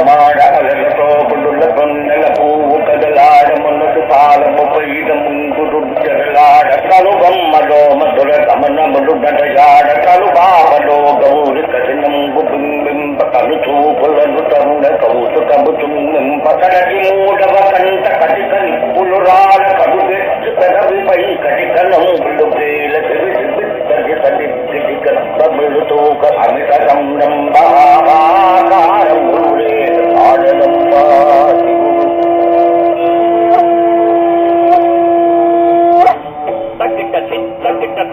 పరమాడమలతో పుడుల తొన్నెల పువ్వు కదలాడమున్నటు పాలము పైద ముంగుడు జరలాడ కలుబమ్మలోమ దుర కమనములు గడయాడ కలుబామలో గౌరి కఠినంబు బింబింప కలు చూపులను తరుణ కౌసు కబుచుంబింప కడటి మూడు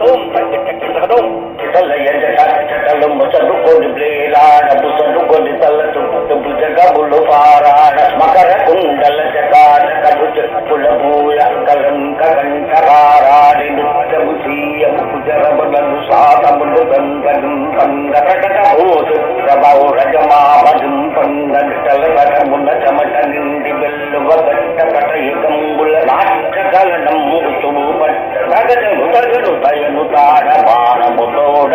கதவும் கதவும் కట్టలు చదువుకొని బ్లేలాడ చదువుకొని తల్లచు తుప్పు జగబులు పారాడ మకర కుండల జగాడ కడు చెప్పుల భూయ కలంక కంకర காண வானமுதோட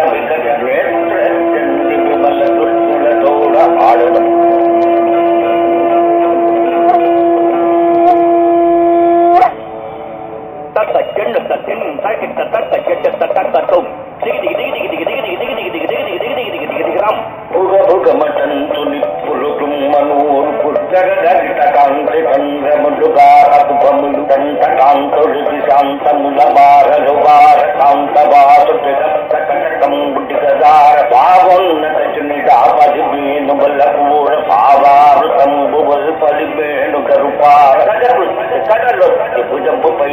வெள்ளத்தோட ஆடுதல் தத்த கெண்ணு தத்தின் தகித்த தத்த கெட்ட தத்த தத்தும் திகிதி திகிதி திகிதி திகிதி திகிதி திகிதி తారవార ధువార కాంతవాసుకృతం ప్రకటకం బుటికదార భావోన్నత చునిటాపదివేణు వల్లపూర భావామృతం బువల్ పదివేణు కరుపార కడలు భుజంపు పై